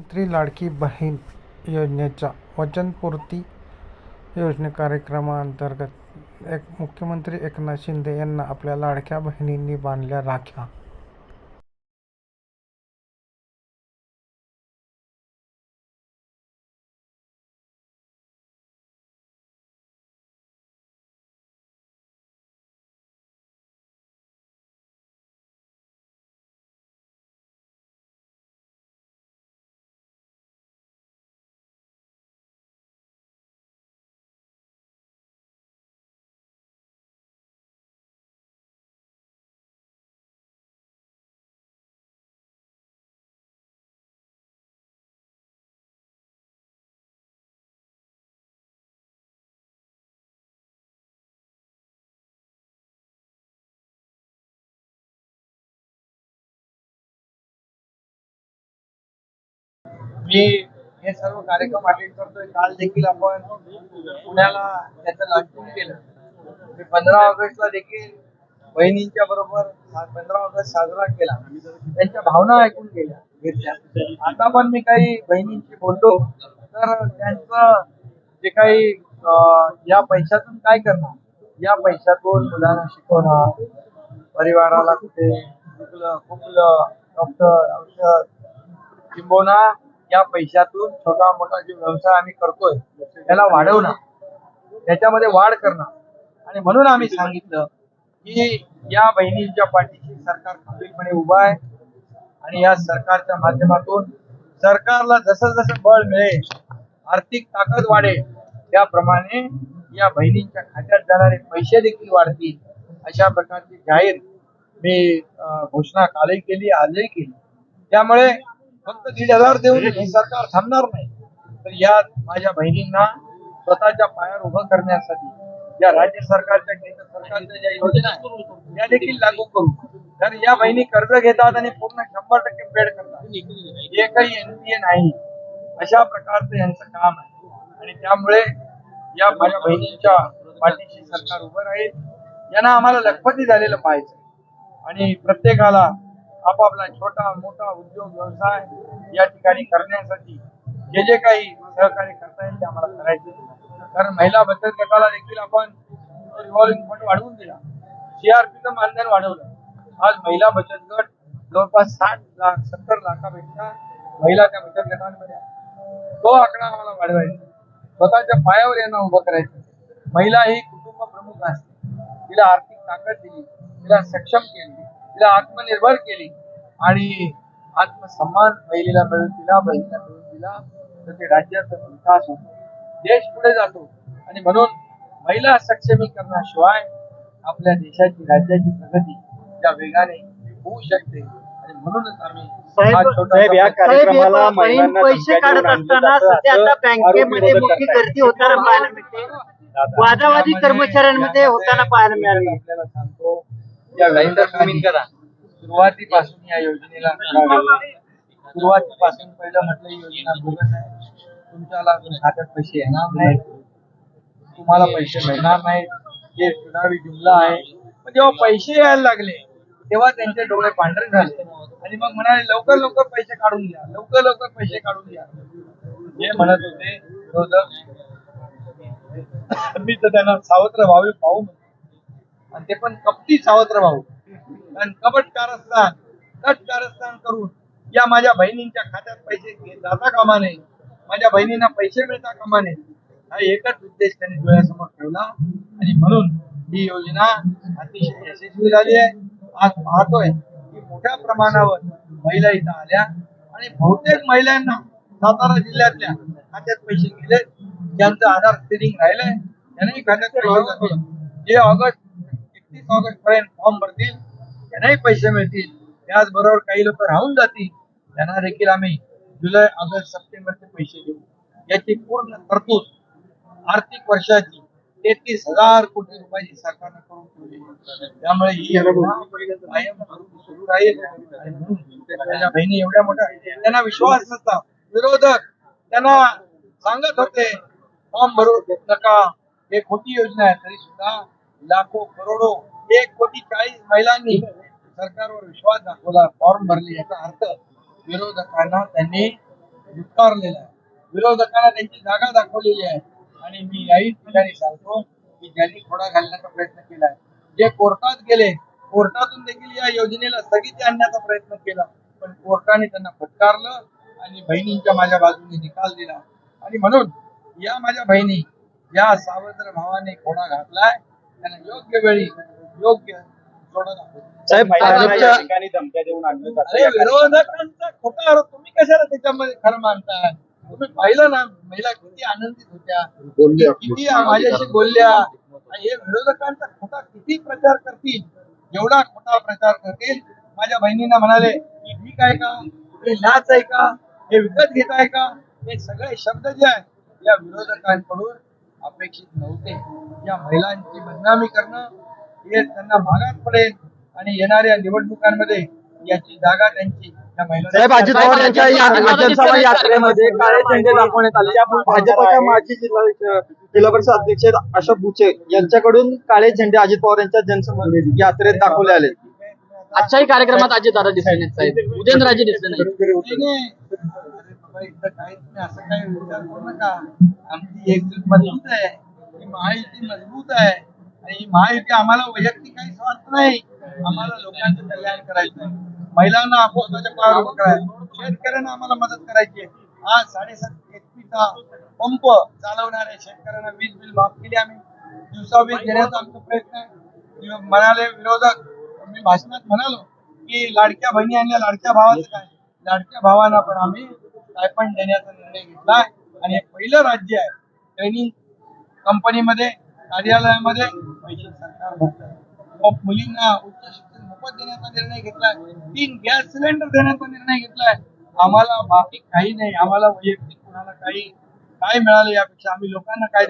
मुख्यमंत्री लाडकी बहीण योजनेच्या वचनपूर्ती योजने कार्यक्रमाअंतर्गत एक मुख्यमंत्री एकनाथ शिंदे यांना आपल्या लाडक्या बहिणींनी बांधल्या राख्या. मी हे सर्व कार्यक्रम अटेंड करतोय. काल देखील आपण पुण्याला त्याचं लॉन्चिंग केलं. मी पंधरा ऑगस्टला देखील बहिणींच्या बरोबर पंधरा ऑगस्ट साजरा केला. त्यांच्या भावना ऐकून गेल्या. घेतल्या. आता पण मी काही बहिणींशी बोललो. तर त्यांचं जे काही अं, या पैशातून काय करणार? या पैशातून मुलांना शिकवणार परिवाराला कुठे दुखलं खुपलं डॉक्टर औषध किंबहुना या पैशातून छोटा मोठा जो व्यवसाय आम्ही करतोय त्याला वाढवणं त्याच्यामध्ये वाढ करणं. आणि म्हणून आम्ही सांगितलं की या बहिणींच्या पाठीशी सरकार खंबीरपणे उभा आहे. आणि या सरकारच्या माध्यमातून सरकारला जसं जसं बळ मिळेल आर्थिक ताकद वाढेल त्याप्रमाणे या बहिणींच्या खात्यात जाणारे पैसे देखील वाढतील. अशा प्रकारची जाहीर मी घोषणा कालही केली आजही केली. त्यामुळे फक्त दीड हजार देऊन हे सरकार थांबणार नाही. तर या माझ्या बहिणींना स्वतःच्या पायावर उभं करण्यासाठी या राज्य सरकारच्या केंद्र सरकारच्या ज्या योजना आहेत त्या देखील लागू करू. तर या बहिणी कर्ज घेतात आणि पूर्ण शंभर टक्के पेड करतात. हे काही एनपीए नाही. अशा प्रकारचं यांचं काम आहे. आणि त्यामुळे या माझ्या बहिणींच्या पाठीशी सरकार उभं राहील. यांना आम्हाला लखपती झालेलं पाहिजे आणि प्रत्येकाला आपापला छोटा मोठा उद्योग व्यवसाय या ठिकाणी करण्यासाठी जे जे काही सहकार्य करता येईल ते आम्हाला करायचे. कारण महिला बचत गटाला देखील आपण रिव्हॉल्विंग फंड वाढवून दिला. सीआरपीचं मानधन वाढवलं. आज महिला बचत गट जवळपास साठ लाख सत्तर लाखापेक्षा महिला त्या बचत गटांमध्ये तो आकडा आम्हाला वाढवायचा. स्वतःच्या पायावर यांना उभं करायचं. महिला ही कुटुंब प्रमुख असते. तिला आर्थिक ताकद दिली. तिला सक्षम केली. तिला आत्मनिर्भर केली. आणि आत्मसन्मान महिलेला मिळून दिला बहिणीला मिळून दिला तर ते राज्याचा विकास होतो. देश पुढे जातो. आणि म्हणून महिला सक्षमीकरणाशिवाय आपल्या देशाची राज्याची प्रगती त्या वेगाने होऊ शकते. आणि म्हणूनच आम्ही हा पैसे काढत असताना सध्या आता बँकेमध्ये मोठी गर्दी होताना पाहायला मिळते. वादावादी कर्मचाऱ्यांमध्ये होताना पाहायला मिळाली. आपल्याला सांगतो या व्यापार सुरुवातीपासून या योजनेला सुरुवातीपासून पहिलं म्हटलं ही योजना बोगस आहे. तुमच्याला खात्यात पैसे येणार नाही तुम्हाला पैसे मिळणार नाहीत. हे चुनावी जुमला आहे. पण जेव्हा पैसे यायला लागले तेव्हा त्यांचे डोळे पांढरे झाले. आणि मग म्हणाले लवकर लवकर पैसे काढून घ्या. लवकर लवकर पैसे काढून घ्या. हे म्हणत होते विरोधक मी तर त्यांना सावत्र व्हावे पाहू म्हणतो. आणि ते पण कपटी सावत्र भाऊ कारण कपट कारस्थान कट कारस्थान करून या माझ्या बहिणींच्या खात्यात पैसे जाता कामा नये. माझ्या बहिणींना पैसे मिळता कामा नये. हा एकच उद्देश त्यांनी डोळ्यासमोर ठेवला. आणि म्हणून ही योजना अतिशय यशस्वी झाली आहे. आज पाहतोय की मोठ्या प्रमाणावर महिला इथं आल्या. आणि बहुतेक महिलांना सातारा जिल्ह्यातल्या खात्यात पैसे गेले. ज्यांचं आधार स्थिरिंग राहिलंय त्यांनाही खात्यात पैसे जे ऑगस्ट एकतीस ऑगस्ट पर्यंत फॉर्म भरतील त्यांनाही पैसे मिळतील. त्याचबरोबर काही लोक राहून जातील. त्यांना देखील आम्ही जुलै ऑगस्ट सप्टेंबरचे पैसे देऊ. याची पूर्ण तरतूद आर्थिक वर्षाची तेहतीस हजार कोटी रुपयाची सरकारनं करून ठेवली. त्यामुळे ही कायम सुरू राहील. माझ्या बहिणी एवढ्या मोठ्या त्यांना विश्वास नसता. विरोधक त्यांना सांगत होते फॉर्म भरू नका. हे खोटी योजना आहे तरी सुद्धा लाखो करोडो एक कोटी चाळीस महिलांनी सरकारवर विश्वास दाखवला फॉर्म भरले. याचा अर्थ विरोधकांना त्यांनी झुटकारलेला आहे. विरोधकांना त्यांची जागा दाखवलेली आहे. आणि मी याही ठिकाणी सांगतो की ज्यांनी खोडा घालण्याचा प्रयत्न केला जे कोर्टात गेले कोर्टातून देखील या योजनेला स्थगिती आणण्याचा प्रयत्न केला. पण कोर्टाने त्यांना फटकारलं आणि बहिणींच्या माझ्या बाजूने निकाल दिला. आणि म्हणून या माझ्या बहिणी या सावत्र भावाने खोडा घातलाय. योग्य वेळी योग्य सोडा दाखवतो साहेब भाजपच्या ठिकाणी धमक्या देऊन आणलं जातं. अरे विरोधकांचा खोटा आरोप तुम्ही कशाला त्याच्यामध्ये खरं मानताय तुम्ही पाहिलं ना महिला किती आनंदित होत्या किती माझ्याशी बोलल्या. आणि हे विरोधकांचा खोटा किती प्रचार करतील? जेवढा खोटा प्रचार करतील? माझ्या बहिणींना म्हणाले की ठीक आहे का? हे लाच आहे का? हे विकत घेत आहे का? हे सगळे शब्द जे आहेत या विरोधकांकडून अपेक्षित नव्हते. या महिलांची बदनामी करणं हे त्यांना भागात पडेल आणि येणाऱ्या निवडणुकांमध्ये याची जागा त्यांची या महिला साहेब अजित पवार यांच्या यात्रेमध्ये काळे झेंडे दाखवण्यात आले. भाजपच्या माजी जिल्हा जिल्हा परिषद अध्यक्ष अशोक बुचे यांच्याकडून काळे झेंडे अजित पवार यांच्या जनसभा यात्रेत दाखवले आले. आजच्याही कार्यक्रमात अजित दादा दिसले नाहीत साहेब. उदयनराजे दिसले नाही, असं काही विचार करू नका. आमची एकजूट मजबूत आहे. ही महायुती मजबूत आहे. आणि ही महायुती आम्हाला वैयक्तिक काही स्वार्थ नाही. आम्हाला लोकांचं कल्याण करायचं आहे महिलांना स्वतःच्या पायावर उभं करायचं. शेतकऱ्यांना आम्हाला मदत करायची आहे. आज साडेसात एचपीचा पंप चालवणाऱ्या शेतकऱ्यांना वीज बिल माफ केली आम्ही. दिवसा वीज देण्याचा आमचा प्रयत्न आहे. म्हणाले विरोधक मी भाषणात म्हणालो की लाडक्या बहिणी आणि लाडक्या भावाचं काय? लाडक्या भावांना पण आम्ही स्टायपंड देण्याचा निर्णय घेतला आणि हे पहिलं राज्य आहे. ट्रेनिंग कंपनीमध्ये कार्यालयामध्ये पैसे सरकार मुलींना उच्च शिक्षण मोफत देण्याचा निर्णय घेतलाय. तीन गॅस सिलेंडर देण्याचा निर्णय घेतलाय. आम्हाला बाकी काही नाही. आम्हाला वैयक्तिक कुणाला काही काय मिळालं यापेक्षा आम्ही लोकांना काय